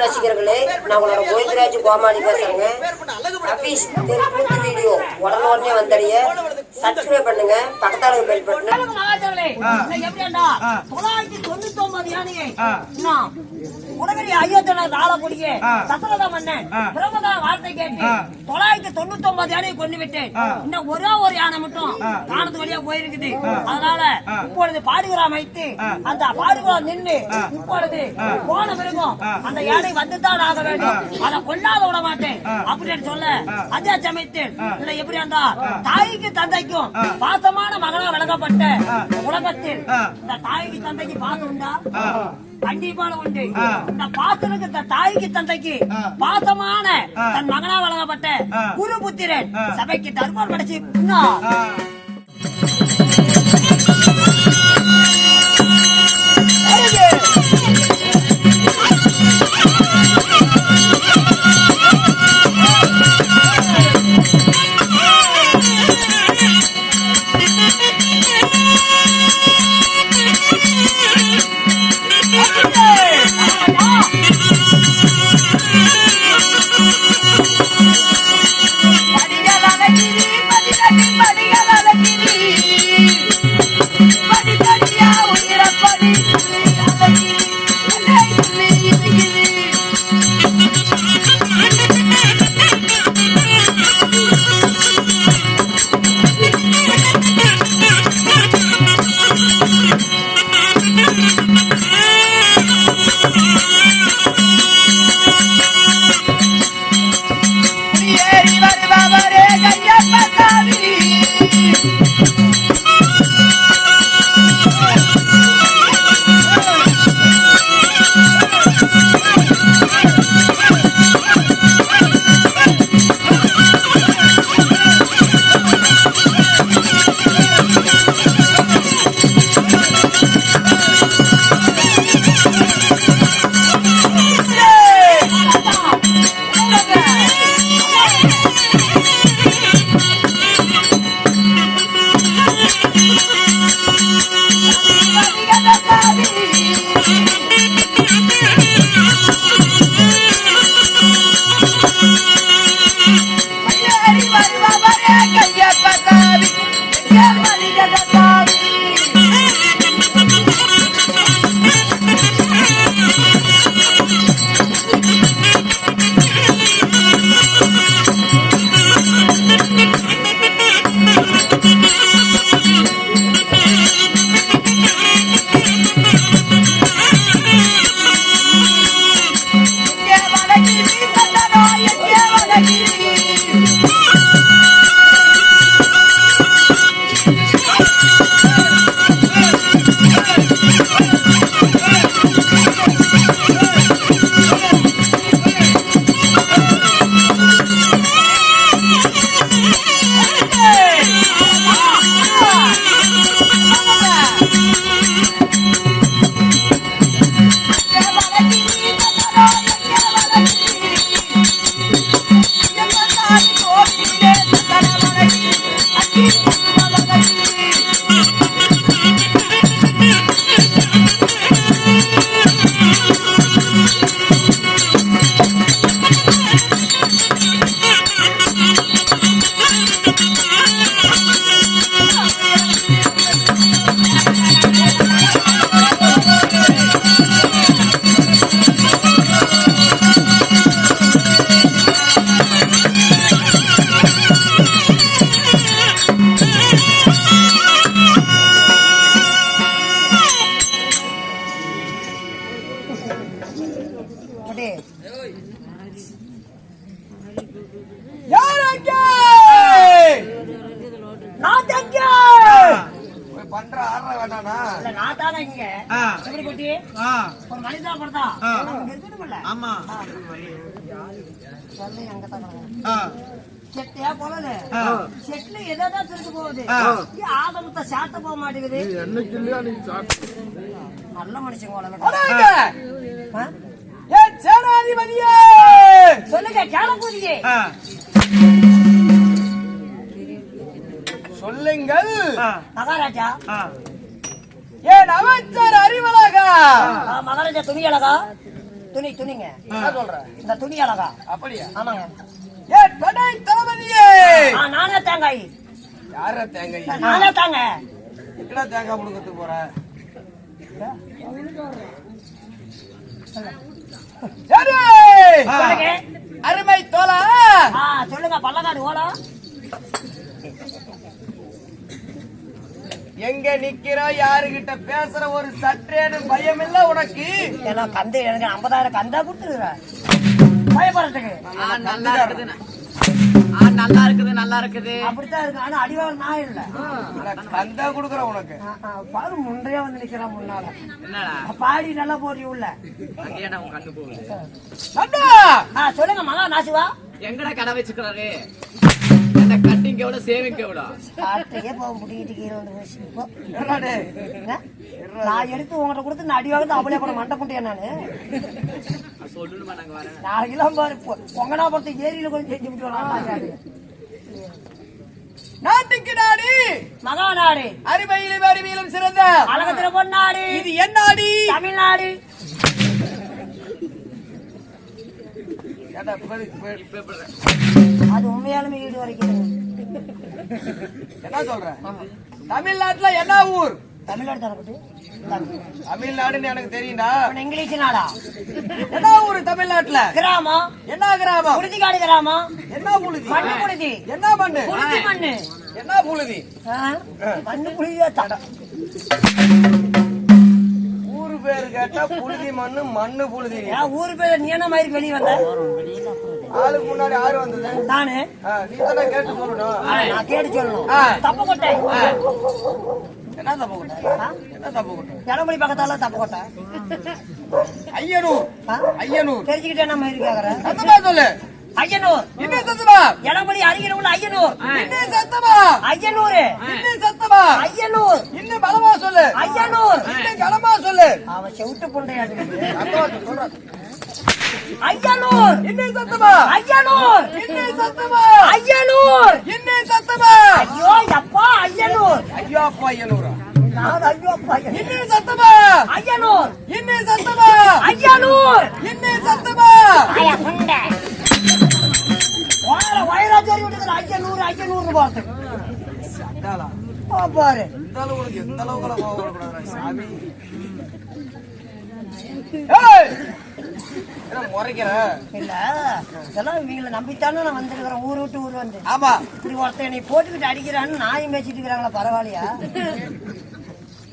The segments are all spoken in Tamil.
ரசிகர்களே நான் உங்களோட கோவிந்தராஜ் கோமாளி பேசுறேங்க. அபீஸ் தெருக்கூத்து வீடியோ உடனே வந்தடைய சப்ஸ்கிரைப் பண்ணுங்க பக்கத்தால பெல் பட்டன் தொள்ளாயிரத்தி தொண்ணூத்தி ஒன்பது யானையை, என்ன, உலகிலே ஐயோத்தியனார் ஆளக்கூடிய தசரத மன்னன் பிரமதா வார்த்தை கேட்டு தொள்ளாயிரத்தி தொண்ணூத்தி ஒன்பது யானையை கொண்டு விட்டேன் இன்னும் ஒரே ஒரு யானை மட்டும் காணத்து வழியா போயிருக்குது. அதனால இப்பொழுது பாடுகிறாம் வைத்து அந்த பாடுகிறாம் நின்று இப்பொழுது போன பிறகும் அந்த யானை வந்துதான் ஆக வேண்டும். அதை கொல்லாத விட மாட்டேன் அப்படின்னு சொல்ல அதே சமயத்தில் இல்லை எப்படி அந்த தாய்க்கு தந்தைக்கும் பாசமான மகனா விளக்கப்பட்ட உலகத்தில் இந்த தாய்க்கு தந்தைக்கு பாசம் உண்டா? கண்டிப்பான உண்டு. இந்த பாசனுக்கு இந்த தாய்க்கு தந்தைக்கு பாசமான தன் மகனா வழங்கப்பட்ட குரு புத்திரன் சபைக்கு தர்மம் படைச்சு இன்னும் இங்க எப்படி குட்டி. ஒரு மனிதா படுத்தா ஆமா. செட்டையா போலல செட்ல எதாவது திருட்டு போகுது? ஆதமத்தை சாட்ட போக மாட்டேங்குது. நல்ல ஏன் சேனாதிபதியே! சொல்லுங்க கேளப்பூதியே சொல்லுங்கள். மகாராஜா. ஏன் அமைச்சர் அறிவழகா? ஆ, மகாராஜா துணி அழகா? துணி துணிங்க. என்ன சொல்ற? இந்த துணி அழகா? அப்படியா? ஆமாங்க. ஏ படை தளபதியே? நானே தேங்காய். யார தேங்காய்? நானே தாங்க. எங்கடா தேங்காய் முடுக்கத்துக்கு போற. அருமை தோலா ஆ, சொல்லுங்க பள்ளக்காடு ஓலம் எங்க நிக்கிறோம் யாருகிட்ட பேசுற ஒரு சற்றேன்னு பயம் இல்ல உனக்கு? ஏன்னா கந்து எனக்கு ஐம்பதாயிரம் கந்தா கொடுத்துருக்குறேன் பயப்படுறதுக்கு நல்லா இருக்குது ஆ, நல்லா இருக்குது நல்லா இருக்குது. அப்படித்தான் இருக்கு. ஆனா அடிவாள் நான் இல்ல. கந்தா குடுக்குறேன் உனக்கு. பாரு முன்றையா வந்து நிக்கிறான் முன்னால. என்னடா? பாடி நல்லா போடி உள்ள. சொல்லுங்க மகா நாசிவா எங்கடா கடை வச்சுக்கிறாரு கட்டிங் எவ்வளவு சேவிங் எவ்வளவு? காட்டையே போக முடிக்கிட்டு கீழே வந்து போச்சு. இப்போ என்னடா? டேய்? என்ன? நான் எடுத்து உங்கள்ட்ட கொடுத்து நான் அடி வாங்க அப்படியே கூட மண்டை புண்டியா நானு? சொல்லணுமா நாங்க வரேன் நாளைக்கெல்லாம் பாரு பொங்கனாபுரத்து ஏரியில கொஞ்சம் செஞ்சு விட்டு வரலாம் நாட்டுக்கு நாடு. மகாநாடு அறிவையிலும் அறிவியலும் சிறந்த. அழகத்துல பொன்னாடு இது தமிழ்நாடு. இப்ப- இப்ப எப்படி அது உண்மையாலுமே ஈடு வரைக்கும் என்ன சொல்ற? தமிழ்நாட்டுல என்ன ஊர்? தமிழ்நாடு தரப்பட்டு தமிழ்நாடுன்னு எனக்கு தெரியும்டா. இங்கிலீஷ் நாடா என்ன ஊரு தமிழ்நாட்டுல? கிராமம். என்ன கிராமம்? புழுதிக்காடு கிராமம். என்ன புழுதி? மண்ணு புழுதி. என்ன மண்ணு? புழுதி மண்ணு. என்ன புழுதி? மண்ணு புழுதியா தடம் ஊரு பேரு கேட்டா புழுதி மண்ணு மண்ணு புழுதி. ஊரு பேர் நீ என்ன மாதிரி வெளியே வந்த? ஆளுக்கு முன்னாடி ஆறு வந்தது. நானு? ஆ, நீ தானே கேட்டு சொல்லணும். ஆ, நான் கேட்டு சொல்லணும். ஆ. தப்பு கொட்டை. என்ன தப்பு தப்பு பக்கத்தால தப்பு கொட்டை. ஐயனூர்? ஐயனூர். தெரிஞ்சுக்கிட்டே நம்ம கேக்குற? சத்தமா சொல்லு. ஐயனூர். இன்னும் சத்தமா? இடமொழி அருகில் உள்ள ஐயனூர். இன்னும் சத்தமா? ஐயனூர். இன்னும் சத்தமா? ஐயனூர். இன்னும் பலமா சொல்லு? ஐயனூர். இன்னும் கனமா சொல்லு? அவன் செவிட்டு புண்டையாட்டு சத்தமா சொல்றேன். ஐயனூர் இன்னும் சத்தமா? ஐயனூர் இன்னும் சத்தமா? ஐயனூர் இன்னும் சத்தமா? ஐயோ அப்பா ஐயனூர் ஐயோ அப்பா ஐயனூரா நான் ஐயோ அப்பா. இன்னும் சத்தமா? ஐயனூர் இன்னும் சத்தமா? ஐயனூர் இன்னும் சத்தமா? ஐயா புண்டை வார வயராஜரி விட்டுக்கிற ஐயனூர் ஐயனூர் பார்த்து. பாரு. இந்த அளவு உனக்கு எந்த அளவுக்கு கோவம் வரக்கூடாதுடா, சாமி. ஏய்! என்ன முறைக்கிற? இல்ல இதெல்லாம் இவங்களை நம்பித்தானே நான் வந்திருக்கிறேன் ஊர் விட்டு ஊர் வந்து. ஆமா. இப்படி ஒருத்தன் என்னை போட்டுக்கிட்டு அடிக்கிறான்னு நாயும் பேசிட்டு இருக்கிறாங்களா பரவாயில்லையா?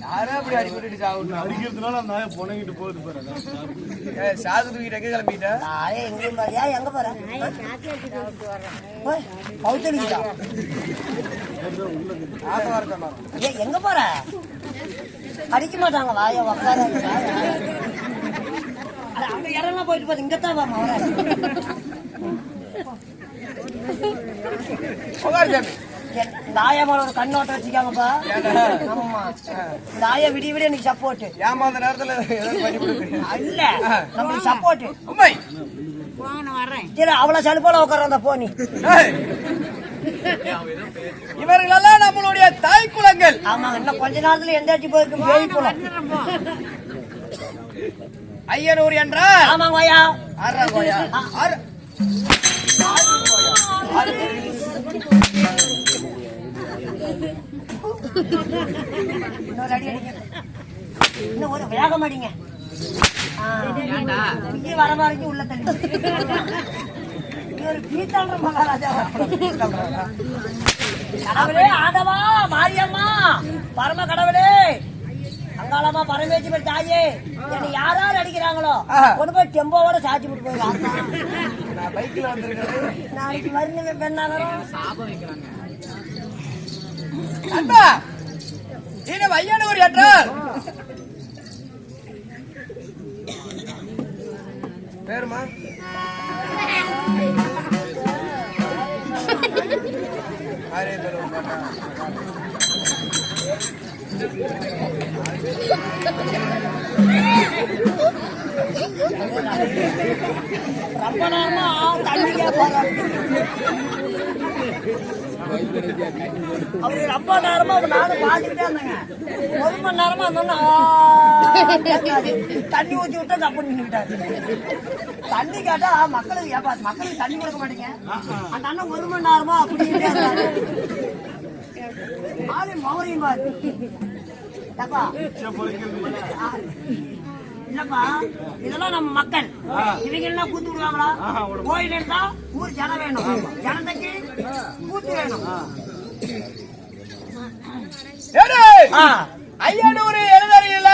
யாரோ அப்படி அடிபட்டு சாப்பிட்டு அடிக்கிறதுனால அந்த நாயை போகுது சாது தூக்கிட்டு எங்க கிளம்பிட்ட? நாயே எங்கேயும் பாரு. எங்க போற? எங்க அடிக்க மாட்டாங்க வாய உக்கார அங்க இடம்லாம் போயிட்டு போது இங்கத்தான் வாமா வர ஒரு கண்ணோட்டம் வச்சுக்காங்கப்பா ஆமாம்மா. நாய விடிய விடிய எனக்கு சப்போர்ட் நேரத்துல ஏதாவது பண்ணி கொடுக்குறீங்க? இல்ல நம்மளுக்கு சப்போர்ட் உண்மை. சரி அவ்வளவு சலுப்போல உட்கார அந்த போனி! இவர்களெல்லாம் நம்மளுடைய தாய் குலங்கள். ஆமா இன்னும் கொஞ்ச நேரத்துல எந்தாச்சும் போயிருக்கு பேய் குளம் ஐயனூர் என்றால்? ஆமாங்க ஐயா ஆறா கோயா ஆறு ஆறு இன்னொரு அடி அடிங்க. இன்னும் ஒரு வேகம் அடிங்க. வர வரைக்கும் உள்ள தள்ளி. இவர் பீத்தாளர் மகாராஜா கடவுளே ஆதவா மாரியம்மா பரம கடவுளே. அங்காளமா பரமேஸ்வரி தாயே என்னை யார் யார் அடிக்கிறாங்களோ. கொண்டு போய் டெம்போவோட சாச்சி விட்டு போய் நான் பைக்ல வந்திருக்கிறது. நாளைக்கு மருந்து பெண்ணாகரும் சாபம் வைக்கிறாங்க? அண்ணா இது என்றால் பேருமா? ரொம்ப நேரமா தண்ணி போறாரு அவரு ரொம்ப நேரமா அவர் நானும் பாத்துக்கிட்டே இருந்தேங்க ஒரு மணி நேரமா அந்த தண்ணி ஊத்தி விட்டா கப்பு நின்றுட்டாரு தண்ணி கேட்டா மக்களுக்கு ஏப்பா மக்களுக்கு தண்ணி கொடுக்க மாட்டீங்க அந்த அண்ணன் ஒரு மணி நேரமா அப்படிக்கிட்டே இருந்தாரு ஆளு மௌரியம் பாரு ஏப்பா இல்லப்பா இதெல்லாம் நம்ம மக்கள். இவங்க எல்லாம் கூத்து விடுவாங்களா? கோயில் இருந்தா ஊர் ஜனம் வேணும். ஜனத்துக்கு கூத்து வேணும். ஐயனூறு எழுதறியில?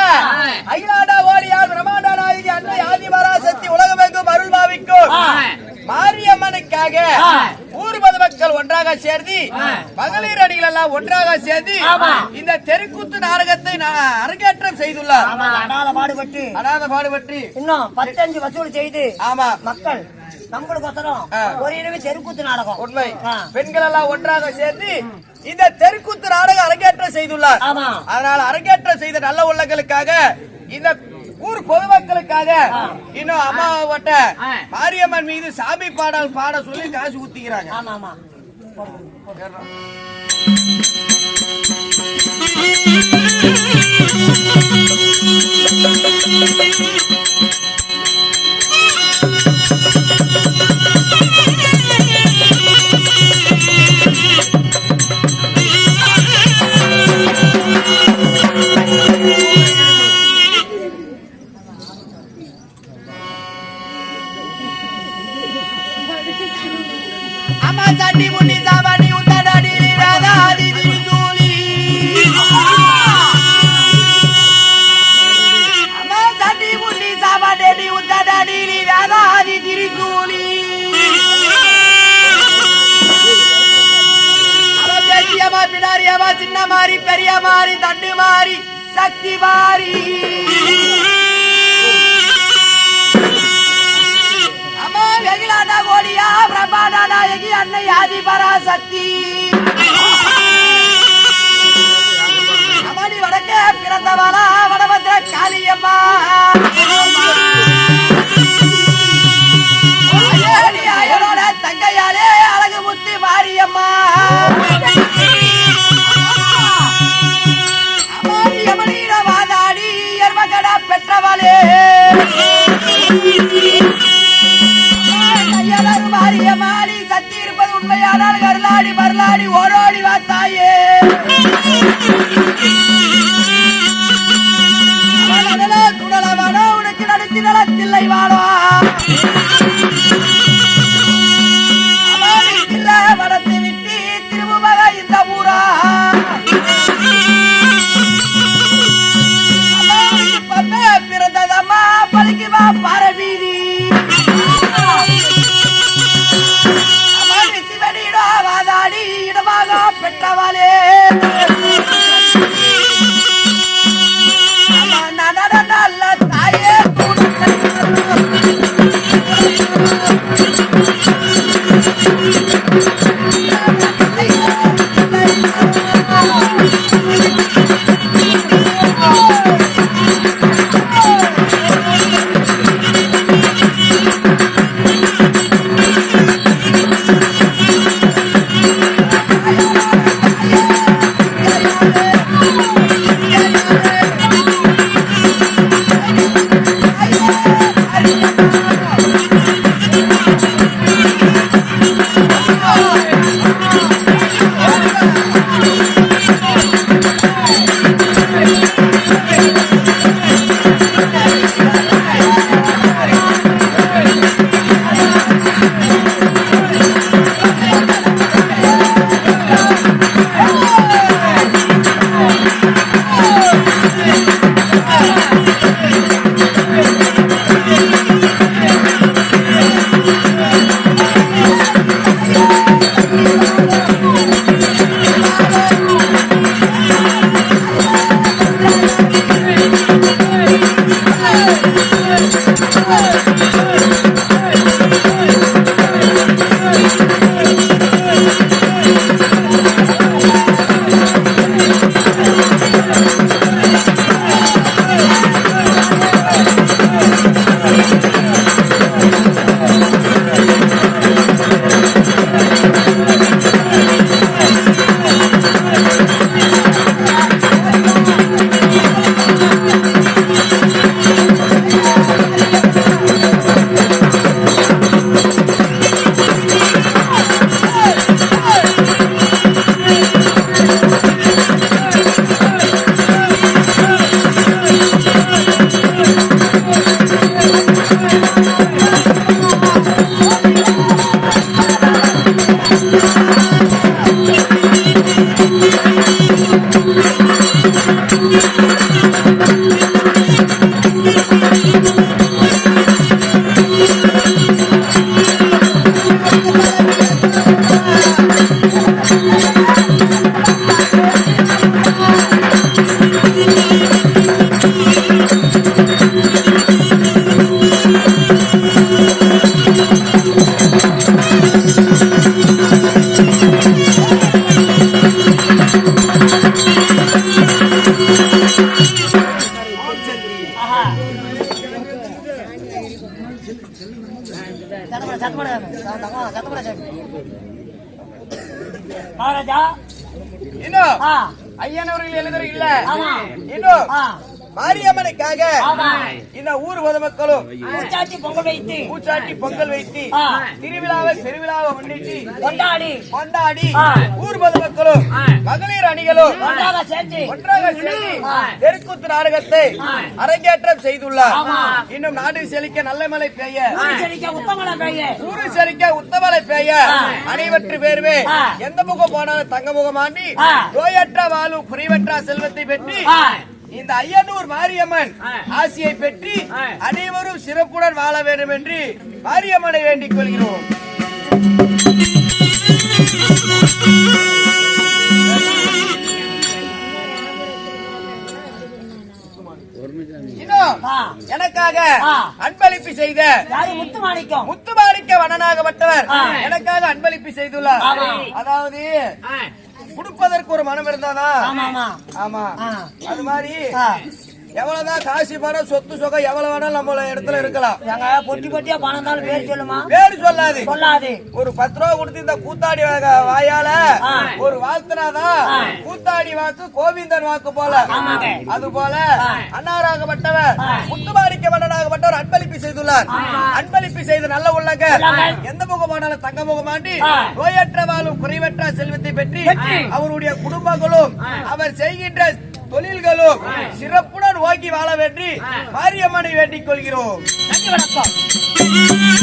ஐயாடா ஓடியார் பிரம்மாண்டா நாயகி அன்னை ஆதிபராசக்தி உலகமெங்கும் அருள் பாவிக்கும். மாரியம்மனுக்காக ஒன்றாக சேர்ந்து மகளிர் அணிகள் எல்லாம் ஒன்றாக சேர்ந்து ஆமா. இந்த தெருக்கூத்து நாடகத்தை அரங்கேற்றம் செய்துள்ளார். அடால பாடுபட்டு. அனாத பாடுபட்டு. இன்னும் பத்தஞ்சு வசூல் செய்து ஆமா. மக்கள் நம்மளுக்கொசரம் ஆ. ஒரு இரவு தெருக்கூத்து நாடகம். உண்மை. பெண்கள் எல்லாம் ஒன்றாக சேர்ந்து இந்த தெருக்கூத்து நாடகம் அரங்கேற்றம் செய்துள்ளார். ஆமா. அதனால அரங்கேற்றம் செய்த நல்ல உள்ளங்களுக்காக இந்த ஊர் பொதுமக்களுக்காக இன்னும் அம்மாவட்ட. மாரியம்மன் மீது சாமி பாடல் பாட சொல்லி காசு ஊத்திக்கிறாங்க. ஆமா ஆமா அம்மா மாறி மாறி தண்டு மாறி சக்தி மாறி. அம்மா வெகிலாண்டா கோடியா பிரபாடா நாயகி அன்னை ஆதி பராசக்தி அம்மாடி வடக்கே பிறந்தவளா வடபத்திர காளியம்மா. இன்னும் ஆ. ஐயன் அவர்கள் எழுதுறீங்கல்ல ஆமா. இன்னும் மாரியம்மனுக்காக இந்த ஊர் பொதுமக்களும் பூச்சாட்டி பொங்கல் வைத்து பூச்சாட்டி பொங்கல் வைத்து. திருவிழாவை பெருவிழாவை முன்னிட்டு கொண்டாடி கொண்டாடி. ஊர் பொதுமக்களும் மகளிர் அணிகளும் ஒன்றாக சேர்த்து ஒன்றாக சேர்ந்து. தெருக்கூத்து நாடகத்தை அரங்கேற்றம் செய்துள்ளார். இன்னும் நாடு செழிக்க நல்ல மழை பெய்ய ஊரு செழிக்க உத்தமலை பெய்ய. அனைவற்று பேருவே ஆ. எந்த முகம் போனாலும் தங்க முகமாண்டி. நோயற்ற வாழும் குறைவற்ற செல்வத்தை பெற்று. இந்த ஐயனூர் மாரியம்மன் ஆசியை பெற்று அனைவரும் சிறப்புடன் வாழ வேண்டும் என்று மாரியம்மனை வேண்டிக் கொள்கிறோம். எனக்காக. அன்பளிப்பு செய்த முத்துமாணிக்க வனனாகப்பட்டவர். எனக்காக அன்பளிப்பு செய்துள்ளார். அதாவது கொடுப்பதற்கு ஒரு மனம் இருந்தாதா ஆமா ஆமா. அது மாதிரி. எவ்வளவுதான் காசு பணம் சொத்து சொகம் எவ்வளவு வேணாலும் நம்ம இடத்துல இருக்கலாம் எங்க பொட்டி பொட்டியா பணம் தாலும் பேர் சொல்லுமா பேரு சொல்லாது சொல்லாது ஒரு பத்து ரூபா கொடுத்து இந்த கூத்தாடி வாயால. ஒரு வாழ்த்துனாதான். கூத்தாடி வாக்கு கோவிந்தன் வாக்கு போல. அது போல. அன்னாராகப்பட்டவர் மன்னனாகப்பட்டவர் அன்பளிப்பு செய்துள்ளார் அன்பளிப்பு செய்த நல்ல உள்ளங்க. எந்த முகமானாலும் தங்க முகமாண்டி. நோயற்ற வாழும் குறைவற்ற செல்வத்தை பெற்று. அவருடைய குடும்பங்களும் அவர் செய்கின்ற தொழில்களும் சிறப்புடன் ஓங்கி வாழ வேண்டி மாரியம்மனை வேண்டிக் கொள்கிறோம். நன்றி வணக்கம்.